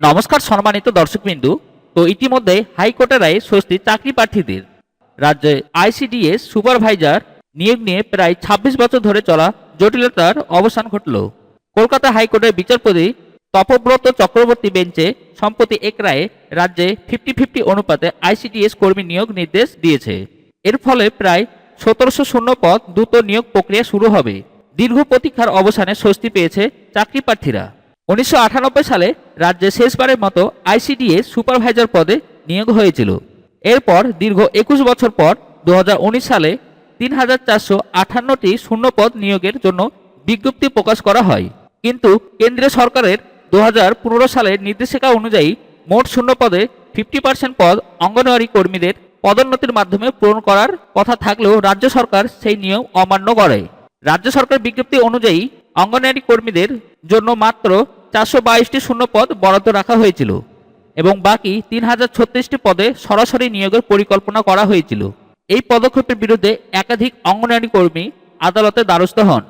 নমস্কার সম্মানিত দর্শকবিন্দু। তো ইতিমধ্যে হাইকোর্টের রায়ে স্বস্তি চাকরি প্রার্থীদের। রাজ্যে আইসিডিএস সুপারভাইজার নিয়োগ নিয়ে প্রায় ২৬ বছর ধরে চলা জটিলতার অবসান ঘটল। কলকাতা হাইকোর্টের বিচারপতি তপব্রত চক্রবর্তী বেঞ্চে সম্প্রতি এক রায়ে রাজ্যে ফিফটি ফিফটি অনুপাতে আইসিডিএস কর্মী নিয়োগ নির্দেশ দিয়েছে। এর ফলে প্রায় সতেরোশো শূন্য পদ দ্রুত নিয়োগ প্রক্রিয়া শুরু হবে। দীর্ঘ প্রতীক্ষার অবসানে স্বস্তি পেয়েছে চাকরি প্রার্থীরা। উনিশশো আটানব্বই সালে রাজ্যে শেষবারের মতো আইসিডিএ সুপারভাইজার পদে নিয়োগ হয়েছিল। এরপর দীর্ঘ একুশ বছর পর দু হাজার উনিশ সালে তিন হাজার চারশো আটান্নটি শূন্যপদ নিয়োগের জন্য বিজ্ঞপ্তি প্রকাশ করা হয়। কিন্তু কেন্দ্রীয় সরকারের দু হাজার পনেরো সালের নির্দেশিকা অনুযায়ী মোট শূন্যপদে ফিফটি পার্সেন্ট পদ অঙ্গনওয়াড়ি কর্মীদের পদোন্নতির মাধ্যমে পূরণ করার কথা থাকলেও রাজ্য সরকার সেই নিয়ম অমান্য করে। রাজ্য সরকার বিজ্ঞপ্তি অনুযায়ী অঙ্গনওয়াড়ি কর্মীদের জন্য মাত্র চারশো বাইশটি শূন্যপদ বরাদ্দ রাখা হয়েছিল এবং বাকি তিন হাজার ছত্রিশটি পদে সরাসরি নিয়োগের পরিকল্পনা করা হয়েছিল। এই পদক্ষেপের বিরুদ্ধে একাধিক অঙ্গনওয়াড়ি কর্মী আদালতে দ্বারস্থ হন।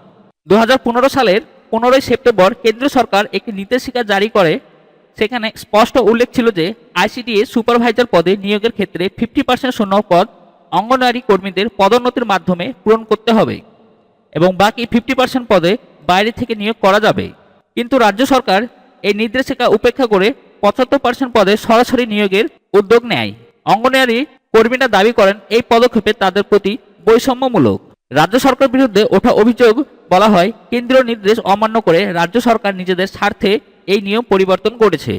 দু হাজার পনেরো সালের পনেরোই সেপ্টেম্বর কেন্দ্রীয় সরকার একটি নির্দেশিকা জারি করে, সেখানে স্পষ্ট উল্লেখ ছিল যে আইসিডিএস সুপারভাইজার পদে নিয়োগের ক্ষেত্রে ফিফটি পার্সেন্ট শূন্য পদ অঙ্গনওয়াড়ি কর্মীদের পদোন্নতির মাধ্যমে পূরণ করতে হবে এবং বাকি ফিফটি পার্সেন্ট পদে বাইরে থেকে নিয়োগ করা যাবে। কিন্তু রাজ্য সরকার এই নির্দেশিকা উপেক্ষা করে পঁচাত্তর পার্সেন্ট পদে সরাসরি নিয়োগের উদ্যোগ নেয়। অঙ্গনওয়াড়ি কর্মীরা দাবি করেন এই পদক্ষেপে তাদের প্রতি বৈষম্যমূলক। রাজ্য সরকার বিরুদ্ধে ওঠা অভিযোগ বলা হয়, কেন্দ্রীয় নির্দেশ অমান্য করে রাজ্য সরকার নিজেদের স্বার্থে এই নিয়ম পরিবর্তন করেছে।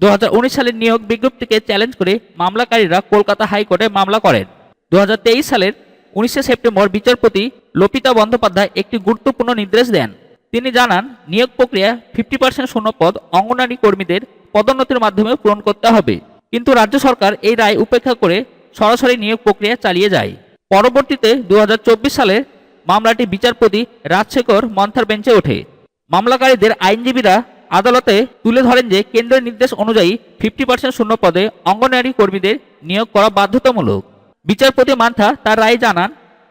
দু হাজার উনিশ সালের নিয়োগ বিজ্ঞপ্তিকে চ্যালেঞ্জ করে মামলাকারীরা কলকাতা হাইকোর্টে মামলা করেন। দু হাজার তেইশ সালের উনিশে সেপ্টেম্বর বিচারপতি লপিতা বন্দ্যোপাধ্যায় একটি গুরুত্বপূর্ণ নির্দেশ দেন। তিনি জানান, নিয়োগ প্রক্রিয়া ফিফটি পার্সেন্ট শূন্যপদ অঙ্গনারী কর্মীদের পদোন্নতির মাধ্যমে পূরণ করতে হবে। কিন্তু রাজ্য সরকার এই রায় উপেক্ষা করে সরাসরি নিয়োগ প্রক্রিয়া চালিয়ে যায়। পরবর্তীতে দু হাজার চব্বিশ সালে মামলাটি বিচারপতি রাজশেখর মন্থার বেঞ্চে ওঠে। মামলাকারীদের আইনজীবীরা আদালতে তুলে ধরেন যে কেন্দ্রের নির্দেশ অনুযায়ী ফিফটি পার্সেন্ট শূন্য পদে কর্মীদের নিয়োগ করা বাধ্যতামূলক। বিচারপতি মান্থা তার রায় জানান,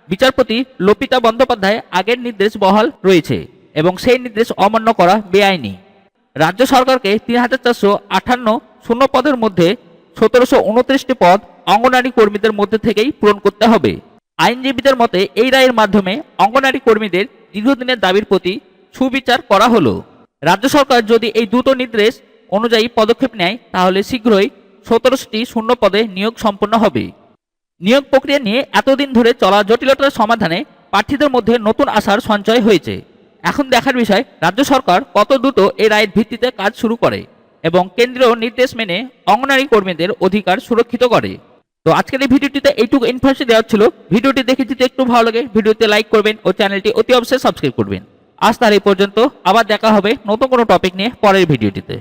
বিচারপতি লপিতা বন্দ্যোপাধ্যায় আগের নির্দেশ বহাল রয়েছে। এবং সেই নির্দেশ অমান্য করা বেআইনি। রাজ্য সরকারকে তিন হাজার চারশো আটান্ন শূন্য পদের মধ্যে সতেরোশো উনত্রিশটি পদ অঙ্গনারী কর্মীদের মধ্যে থেকেই পূরণ করতে হবে। আইনজীবীদের মতে এই রায়ের মাধ্যমে অঙ্গনারী কর্মীদের দীর্ঘদিনের দাবির প্রতি সুবিচার করা হলো। রাজ্য সরকার যদি এই দ্রুত নির্দেশ অনুযায়ী পদক্ষেপ নেয়, তাহলে শীঘ্রই সতেরোশটি শূন্য পদে নিয়োগ সম্পন্ন হবে। নিয়োগ প্রক্রিয়া নিয়ে এতদিন ধরে চলা জটিলতার সমাধানে প্রার্থীদের মধ্যে নতুন আশার সঞ্চয় হয়েছে। এখন দেখার বিষয়, রাজ্য সরকার কত দ্রুত এই রায়ের ভিত্তিতে কাজ শুরু করে এবং কেন্দ্রীয় নির্দেশ মেনে অঙ্গনারী কর্মীদের অধিকার সুরক্ষিত করে। তো আজকের এই ভিডিওটিতে এইটুকু ইনফরমেশন দেওয়া ছিল ভিডিওটি দেখে যদি একটু ভালো লাগে, ভিডিওতে লাইক করবেন ও চ্যানেলটি অতি অবশ্যই সাবস্ক্রাইব করবেন। আজ তার এই পর্যন্ত, আবার দেখা হবে নতুন কোনো টপিক নিয়ে পরের ভিডিওটিতে।